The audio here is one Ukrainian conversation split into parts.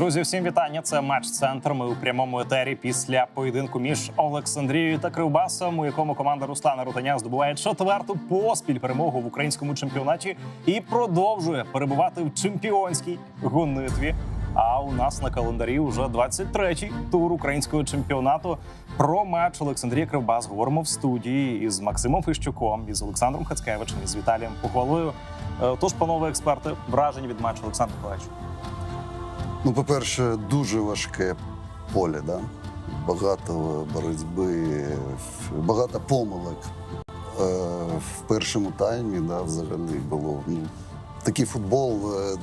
Друзі, всім вітання. Це матч центр. Ми у прямому етері після поєдинку між Олександрією та Кривбасом, у якому команда Руслана Рутаня здобуває четверту поспіль перемогу в українському чемпіонаті і продовжує перебувати в чемпіонській гонитві. А у нас на календарі вже 23-й тур українського чемпіонату. Про матч Олександрія Кривбас говоримо в студії із Максимом Фищуком, із Олександром Хацкевичем, із Віталієм Похвалою. Е, Тож, панове експерти, враження від матчу Олександр Миколаївич. Ну, по-перше, дуже важке поле, да? багато боротьби, багато помилок. Е, в першому таймі да, взагалі було ну, такий футбол, е,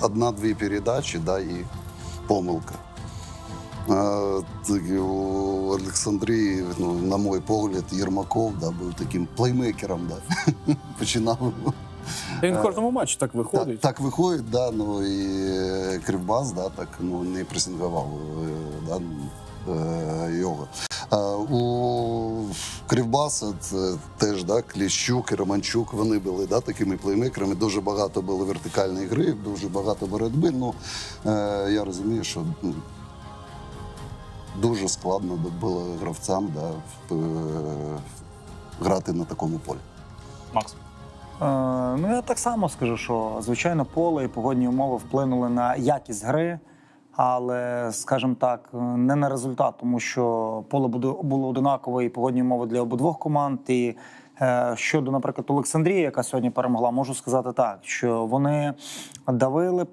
одна-дві передачі да, і помилка. Е, у Олександрії, ну, на мій погляд, Єрмаков да, був таким плеймейкером. Да. Починав Він в кожному матчі так так, виходить. так виходить, да, ну і е, Кривбас, да, так ну не пресингував е, да, е, його. У Кривбаса теж да, Кліщук і Романчук, вони були да, такими плеймейкерами. Дуже багато було вертикальної гри, дуже багато боротьби. Ну я розумію, що ну, дуже складно було гравцям да, в- грати на такому полі. Макс. Е, ну я так само скажу, що звичайно поле і погодні умови вплинули на якість гри, але, скажімо так, не на результат, тому що поле було одинакове і погодні умови для обидвох команд. І е, щодо, наприклад, Олександрії, яка сьогодні перемогла, можу сказати так, що вони давили. е,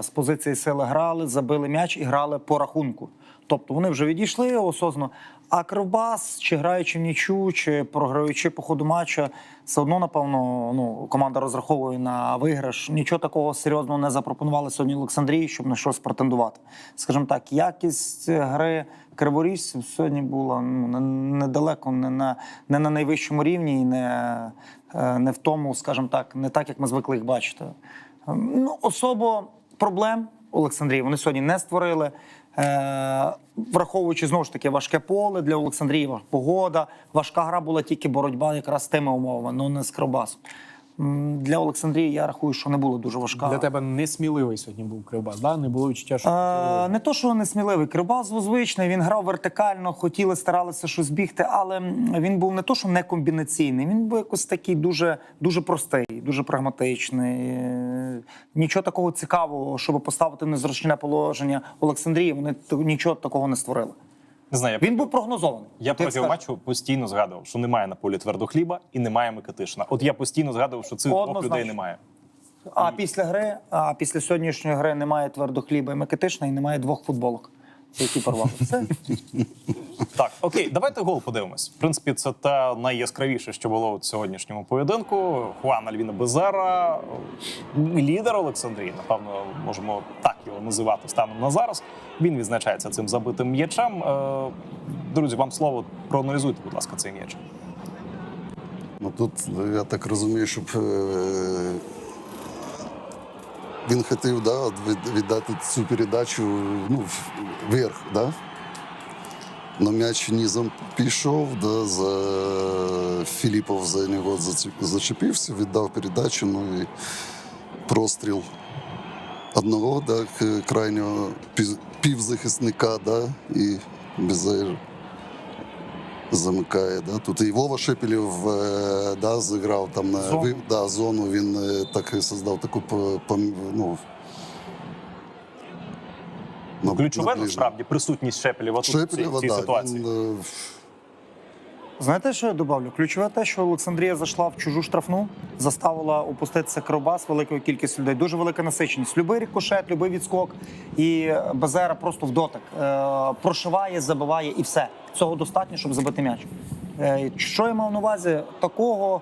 З позиції сили грали, забили м'яч і грали по рахунку. Тобто вони вже відійшли осознано. А Кривбас, чи граючи в нічу, чи програючи по ходу матча, все одно, напевно, ну, команда розраховує на виграш. Нічого такого серйозного не запропонували сьогодні Олександрії, щоб на щось претендувати. Скажімо так, якість гри криворіжців сьогодні була ну, недалеко, не на, не на найвищому рівні і не, е, не в тому, скажімо так, не так, як ми звикли їх бачити. Ну, особо проблем Олександрії вони сьогодні не створили. Е, враховуючи знову ж таки важке поле для Олександрії, погода, важка гра була тільки боротьба якраз з тими умовами, ну не з Кривбасом. Для Олександрії я рахую, що не було дуже важка. Для тебе несміливий сьогодні був Кривбас, да? не було відчуття, що не то, що несміливий. Кривбас звичний, він грав вертикально, хотіли, старалися щось бігти, але він був не то, що не комбінаційний, він був якось такий дуже, дуже простий, дуже прагматичний. Нічого такого цікавого, щоб поставити незручне положення Олександрії, вони нічого такого не створили. Не знаю, я Він був прогнозований. Я Ти протягом скажеш. матчу постійно згадував, що немає на полі твердо хліба і немає Микитишина. От я постійно згадував, що цих двох Однозначно. людей немає. А після гри, а після сьогоднішньої гри немає твердо хліба і Микитишна, і немає двох футболок, які порвали. Все. Так, окей, давайте гол подивимось. В принципі, це те найяскравіше, що було у сьогоднішньому поєдинку. Хуан Альвіна Безера, лідер Олександрії, напевно, можемо так його називати станом на зараз. Він відзначається цим забитим м'ячем. Е, Друзі, вам слово проаналізуйте, будь ласка, цей м'яч. Ну тут я так розумію, щоб е, він хотів да, віддати цю передачу ну, вверх, да? Но м'яч низом пішов, да, за Філіпов за нього зачепився, віддав передачу, ну і простріл одного, да, крайнього півзахисника, да, і Безер замикає. Да? Тут і Вова Шепелєв е, да, зіграв там на Зону. да, зону. Він е, так і создав таку п- ну, Ключове насправді присутність Шепелєва тут в цій, Шепелєва, в цій да, ситуації. Він, е, Знаєте, що я добавлю? Ключове те, що Олександрія зайшла в чужу штрафну, заставила опуститися Кривбас великою кількістю людей. Дуже велика насиченість. Любий рикошет, любий відскок. І Безера просто в дотик. Е, прошиває, забиває і все. Цього достатньо, щоб забити м'яч. Е, що я мав на увазі? Такого,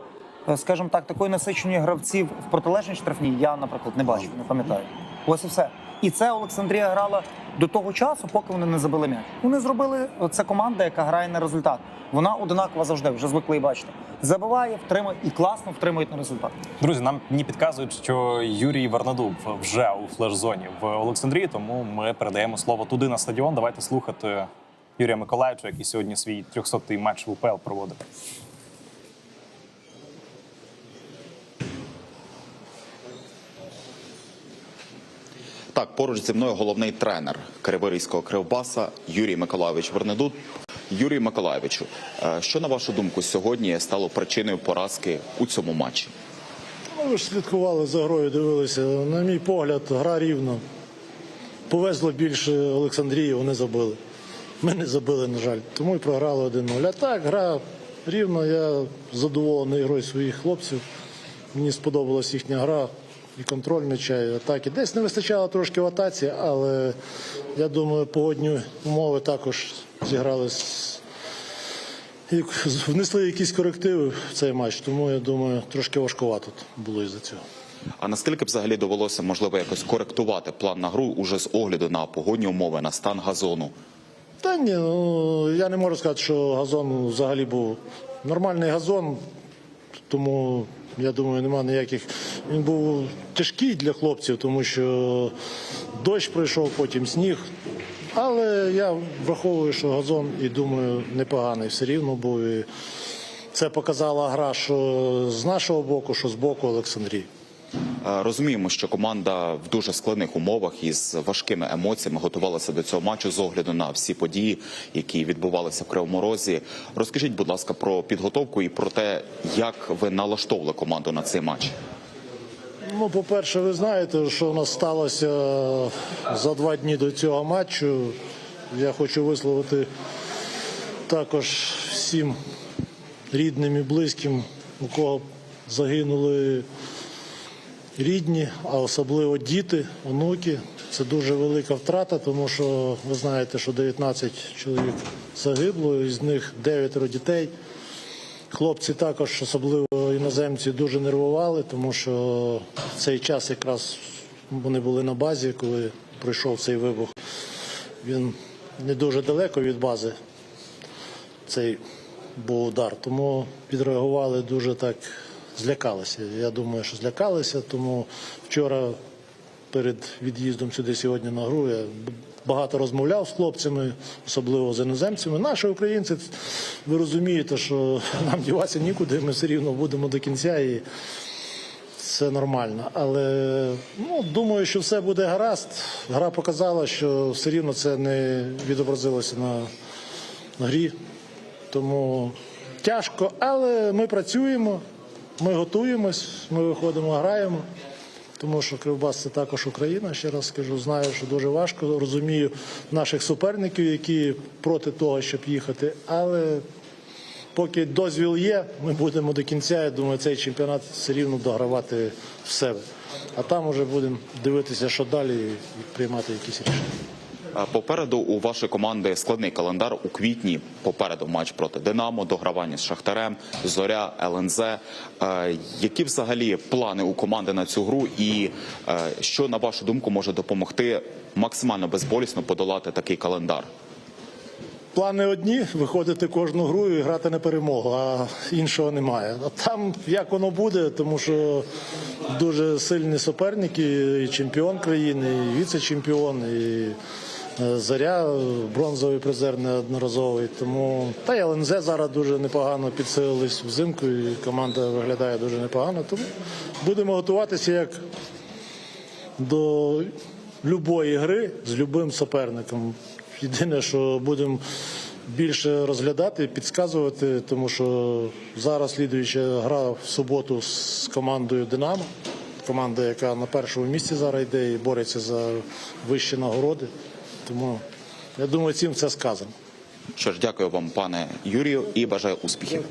е, скажімо так, такої насиченої гравців в протилежній штрафній я, наприклад, не бачив, не пам'ятаю. Ось і все. І це Олександрія грала до того часу, поки вони не забили м'яч. Вони зробили це команда, яка грає на результат. Вона одинакова завжди, вже звикли і бачите. Забиває, втримує і класно втримують на результат. Друзі, нам мені підказують, що Юрій Варнадуб вже у флеш-зоні в Олександрії, тому ми передаємо слово туди на стадіон. Давайте слухати Юрія Миколаївича, який сьогодні свій 300-й матч в УПЛ проводив. Так, поруч зі мною головний тренер Криворізького кривбаса Юрій Миколайович Вернедут. Юрій Миколайовичу, е, що на вашу думку сьогодні стало причиною поразки у цьому матчі? Ну, ви ж слідкували за грою, дивилися. На мій погляд, гра рівна. Повезло більше Олександрії, вони забили. Ми не забили, на жаль. Тому і програли 1-0. А так, гра рівна. Я задоволений грою своїх хлопців. Мені сподобалась їхня гра. І контроль м'яча, і атаки. Десь не вистачало трошки в атаці, але я думаю, погодні умови також зіграли з і внесли якісь корективи в цей матч, тому я думаю, трошки важкувато було із-за цього. А наскільки б взагалі довелося можливо якось коректувати план на гру уже з огляду на погодні умови, на стан газону? Та ні, ну я не можу сказати, що газон взагалі був нормальний газон, тому я думаю, нема ніяких. Він був тяжкий для хлопців, тому що дощ пройшов, потім сніг. Але я враховую, що газон і думаю, непоганий все рівно був. І це показала гра, що з нашого боку, що з боку Олександрії. Е, Розуміємо, що команда в дуже складних умовах із важкими емоціями готувалася до цього матчу з огляду на всі події, які відбувалися в Кривому Розі. Розкажіть, будь ласка, про підготовку і про те, як ви налаштовували команду на цей матч. Ну, по-перше, ви знаєте, що у нас сталося за два дні до цього матчу. Я хочу висловити також всім рідним і близьким, у кого загинули рідні, а особливо діти, онуки. Це дуже велика втрата, тому що ви знаєте, що 19 чоловік загибло, із них 9 дітей. Хлопці також, особливо іноземці, дуже нервували, тому що в цей час якраз вони були на базі, коли пройшов цей вибух. Він не дуже далеко від бази. Цей був удар. Тому відреагували дуже так, злякалися. Я думаю, що злякалися, тому вчора перед від'їздом сюди сьогодні на гру я багато розмовляв з хлопцями, особливо з іноземцями. Наші українці, ви розумієте, що нам діватися нікуди, ми все рівно будемо до кінця і це нормально. Але ну, думаю, що все буде гаразд. Гра показала, що все рівно це не відобразилося на, на грі. Тому тяжко, але ми працюємо, ми готуємось, ми виходимо, граємо. Тому що Кривбас це також Україна, ще раз скажу. Знаю, що дуже важко. Розумію наших суперників, які проти того, щоб їхати. Але поки дозвіл є, ми будемо до кінця. Я думаю, цей чемпіонат все рівно догравати в себе. А там вже будемо дивитися, що далі, і приймати якісь рішення. Е, Попереду у вашої команди складний календар у квітні. Попереду матч проти Динамо, догравання з Шахтарем, Зоря, ЛНЗ. Е, Які взагалі плани у команди на цю гру, і е, що на вашу думку може допомогти максимально безболісно подолати такий календар? Плани одні виходити кожну гру і грати на перемогу, а іншого немає. А там як воно буде, тому що дуже сильні суперники, і чемпіон країни, і віце-чемпіон, і заря, е, бронзовий призер неодноразовий. Тому та й ЛНЗ зараз дуже непогано підсилились взимку, і команда виглядає дуже непогано. Тому будемо готуватися як до любої гри з любим суперником. Єдине, що будемо більше розглядати, підказувати, тому що зараз слідуюча гра в суботу з командою Динамо. Команда, яка на першому місці зараз йде і бореться за вищі нагороди. Тому я думаю, цим це сказано. Що ж, дякую вам, пане Юрію, і бажаю успіхів.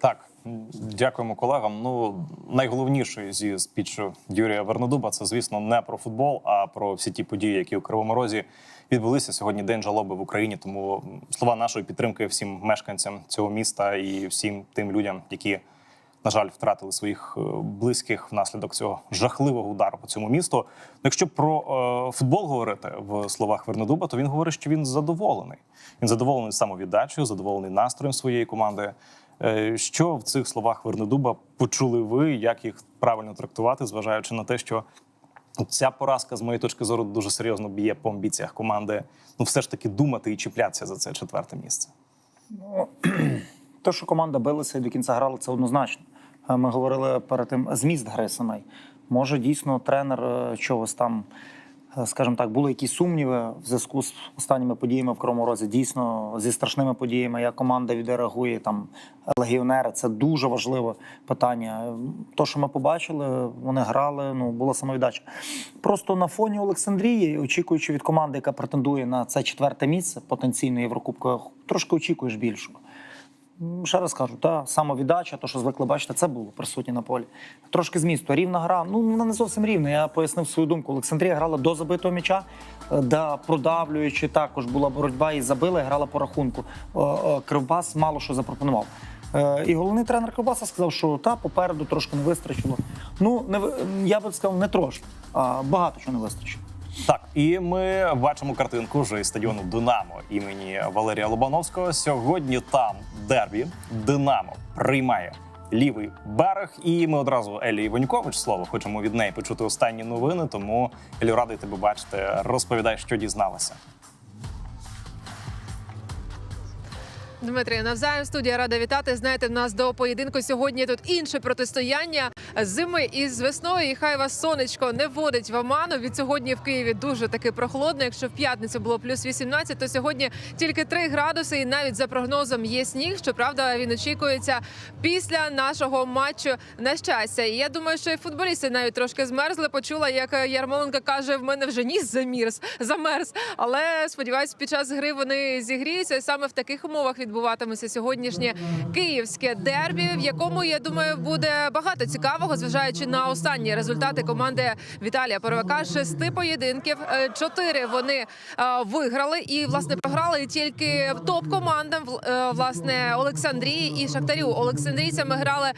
Так, дякуємо колегам. Ну найголовніше зі спічу Юрія Вернодуба це, звісно, не про футбол, а про всі ті події, які у Кривому Розі відбулися сьогодні. День жалоби в Україні. Тому слова нашої підтримки всім мешканцям цього міста і всім тим людям, які. На жаль, втратили своїх е, близьких внаслідок цього жахливого удару по цьому місту. Ну, Якщо про е, футбол говорити в словах Вернодуба, то він говорить, що він задоволений. Він задоволений самовіддачею, задоволений настроєм своєї команди. Е, Що в цих словах Вернедуба почули ви? Як їх правильно трактувати, зважаючи на те, що ця поразка, з моєї точки зору, дуже серйозно б'є по амбіціях команди. Ну, все ж таки думати і чіплятися за це четверте місце. Те, що команда билася і до кінця грала, це однозначно. Е, ми говорили перед тим зміст гри самий. Може, дійсно тренер е, чогось там, е, скажімо так, були якісь сумніви в зв'язку з останніми подіями в Кривому Розі. Дійсно, зі страшними подіями, як команда відреагує там легіонери. Це дуже важливе питання. То, що ми побачили, вони грали, ну була самовіддача. Просто на фоні Олександрії, очікуючи від команди, яка претендує на це четверте місце потенційно Єврокубка, трошки очікуєш більшого. М, Ще раз кажу, та самовіддача, то, що звикли бачити, це було присутнє на полі. Трошки змісту. Рівна гра. Ну вона не зовсім рівна. Я пояснив свою думку. Олександрія грала до забитого м'яча, е, да, продавлюючи також була боротьба і забила, і грала по рахунку. Е, е, Кривбас мало що запропонував. Е, І головний тренер Кривбаса сказав, що та попереду трошки не вистачило. Ну не я би сказав, не трошки, а багато чого не вистачило. Так, і ми бачимо картинку вже із стадіону Динамо імені Валерія Лобановського. Сьогодні там дербі Динамо приймає лівий берег. І ми одразу Елі Іванькович слово хочемо від неї почути останні новини. Тому Елю радий тебе бачити. Розповідай, що дізналася. Дмитрій, навзаєм студія рада вітати. Знаєте, в нас до поєдинку сьогодні тут інше протистояння зими із весною. І хай вас сонечко не вводить в оману. Від сьогодні в Києві дуже таки прохолодно. Якщо в п'ятницю було плюс 18, то сьогодні тільки 3 градуси. І навіть за прогнозом є сніг. Щоправда, він очікується після нашого матчу на щастя. І я думаю, що і футболісти навіть трошки змерзли. Почула, як Ярмоленко каже: в мене вже ніс замірз, замерз. Але сподіваюсь, під час гри вони зігріються. І саме в таких умовах відбуватиметься сьогоднішнє київське дербі, в якому я думаю буде багато цікавого, зважаючи на останні результати команди Віталія Поровака. Шести поєдинків, е, чотири вони е, виграли і власне програли тільки топ командам власне Олександрії і Шахтарю. Олександрійцями грали е,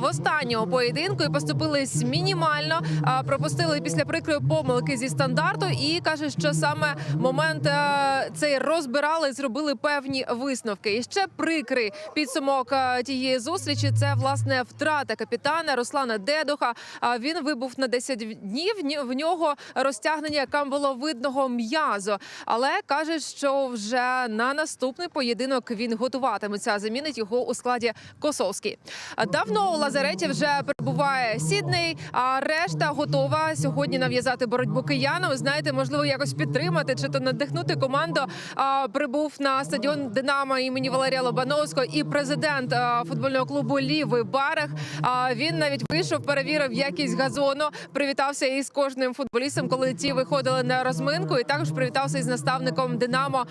в останньому поєдинку і поступились мінімально. Пропустили після прикрої помилки зі стандарту. І каже, що саме момент е, цей розбирали, зробили певні висновки. І ще прикрий підсумок е, тієї зустрічі. Це власне втрата капітана Руслана Дедуха. Він вибув на 10 днів. В нього розтягнення камбаловидного м'язу. Але каже, що вже на наступний поєдинок він готуватиметься. Замінить його у складі Косовський. Давно у лазареті вже перебуває Сідней, а решта готова сьогодні нав'язати боротьбу киянам. Знаєте, можливо, якось підтримати чи то надихнути команду. Прибув на стадіон Динамо імені Валерія Лобановського і президент футбольного клубу Лівий Берег. А він навіть вийшов, перевірив якість газону, привітався із кожним футболістом, коли ті виходили на розминку, і також привітався із наставником Динамо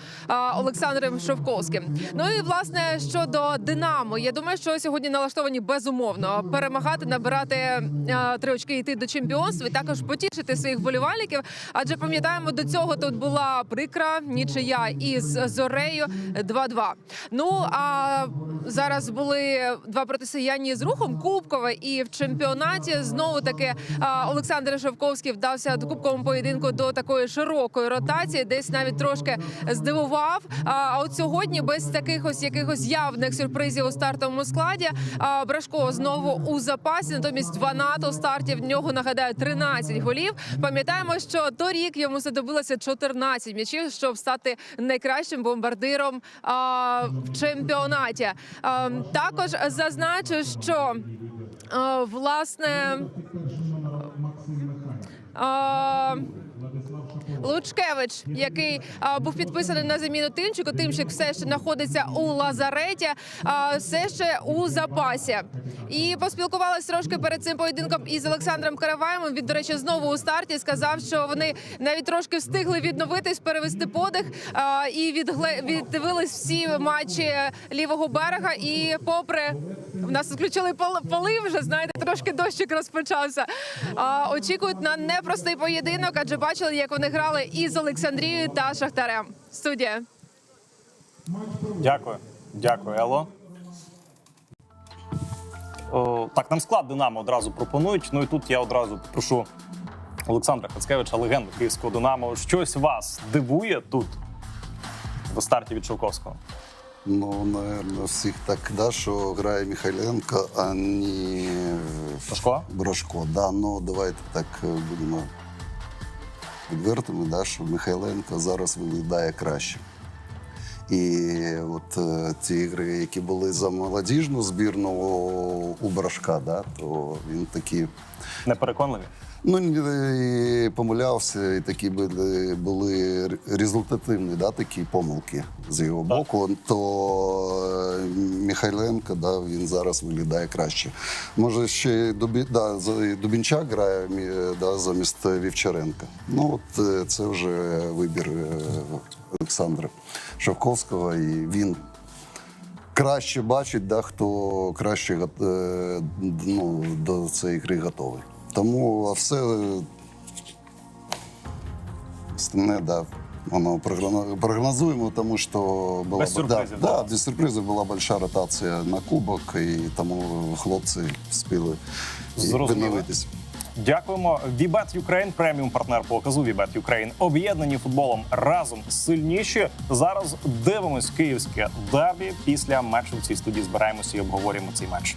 Олександром Шовковським. Ну і власне щодо Динамо, я думаю, що сьогодні налаштовані безумовно перемагати, набирати три очки, йти до чемпіонства і також потішити своїх вболівальників. Адже пам'ятаємо, до цього тут була прикра нічия із зорею 2-2. Ну а зараз були два протистояння з рухом Кубкове і в чемпіонаті знову таки Олександр Шевковський вдався до кубковому поєдинку до такої широкої ротації, десь навіть трошки здивував. А от сьогодні без таких ось якихось явних сюрпризів у стартовому складі. Брашко знову у запасі. Натомість 12 стартів в нього нагадаю 13 голів. Пам'ятаємо, що торік йому знадобилося 14 м'ячів, щоб стати найкращим бомбардиром в чемпіонаті. Також зазначу, що власне. Лучкевич, який був підписаний на заміну Тимчику. Тимчик все ще знаходиться у лазареті, а, все ще у запасі. І поспілкувалися трошки перед цим поєдинком із Олександром Караваєм. Він, до речі, знову у старті сказав, що вони навіть трошки встигли відновитись, перевести подих і віддивились всі матчі лівого берега. І попри в нас включили поли вже знаєте, трошки дощик розпочався. А, очікують на непростий поєдинок, адже бачили, як вони грали і з Олександрією та Шахтарем. Студія. Дякую, дякую, Ело. О, так, нам склад Динамо одразу пропонують. Ну і тут я одразу прошу Олександра Хацкевича, легенду київського Динамо. Щось вас дивує тут в старті від Шовковського. Ну, наверное, всіх так, да, що грає Михайленко, а не Сашко? Брашко. Да, ну давайте так е, будемо відвертими, да, що Михайленко зараз виглядає краще. І от е, ті ігри, які були за молодіжну збірну у Брашка, да, то він такі Непереконливі. Ну, і помилявся, і такі були, були результативні да, такі помилки з його боку. То е, Михайленко, да, він зараз виглядає краще. Може, ще Дубі, да, Дубінчак грає да, замість Вівчаренка. Ну, от е, це вже вибір е, Олександра Шовковського, і він краще бачить, да, хто краще е, ну, до цієї гри готовий. Тому а все е, да, воно прогнозуємо, тому що була Без сюрпризів, да, да. да, без сюрпризів була большая ротація на кубок, і тому хлопці встигли відновитись. Дякуємо. Вібет Юкрейн, преміум партнер показу Вібет Юкрейн. Об'єднані футболом разом сильніші. Зараз дивимось київське дербі. Після матчу в цій студії збираємося і обговорюємо цей матч.